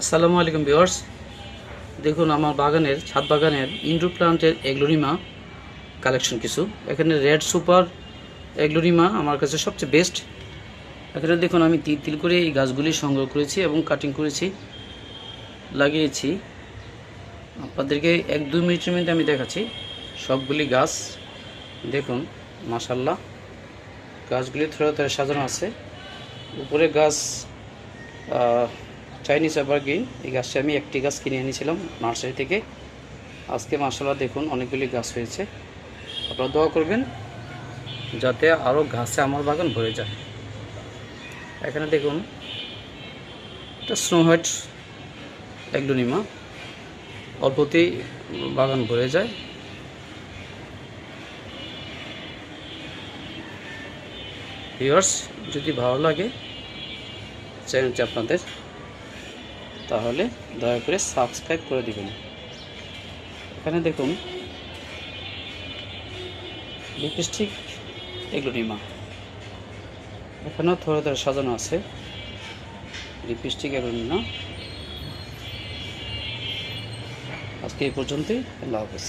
আসসালামু আলাইকুম ভিউয়ার্স। দেখুন, আমার বাগানের, ছাদ বাগানের ইনডোর প্লান্টের এগ্লোরিমা কালেকশন কিছু। এখানে রেড সুপার এগ্লোরিমা আমার কাছে সবচেয়ে বেস্ট। এখানে দেখুন, আমি তিল তিল করে এই গাছগুলি সংগ্রহ করেছি এবং কাটিং করেছি, লাগিয়েছি। আপনাদেরকে এক, দুই মিনিটের মধ্যে আমি দেখাচ্ছি সবগুলি গাছ। দেখুন মাসাল্লাহ গাছগুলি থোড়া থোড়া সাজানো আছে। উপরে গাছ চাইনিজ এভারগ্রিন এই গাছটা আমি একটি গাছ কিনে এনেছিলাম নার্সারি থেকে। আজকে মাসাল্লাহ দেখুন অনেকগুলি গাছ হয়েছে। আপনারা দোয়া করবেন যাতে আরও গাছে আমার বাগান ভরে যায়। এখানে দেখুন এটা স্নো হোয়াইট এগ্লোনিমা অল্পতেই বাগান ভরে যায়। ভিউয়ার্স যদি ভালো লাগে চ্যানেলটি আপনাদের তাহলে দয়া করে সাবস্ক্রাইব করে দিবেন। এখানে দেখুন, লিপস্টিক এগ্লোনিমা এখানেও থরে ধরে সাজানো আছে। লিপস্টিক এগ্লোনিমা আজকে এই পর্যন্তই, আল্লাহ হাফেজ।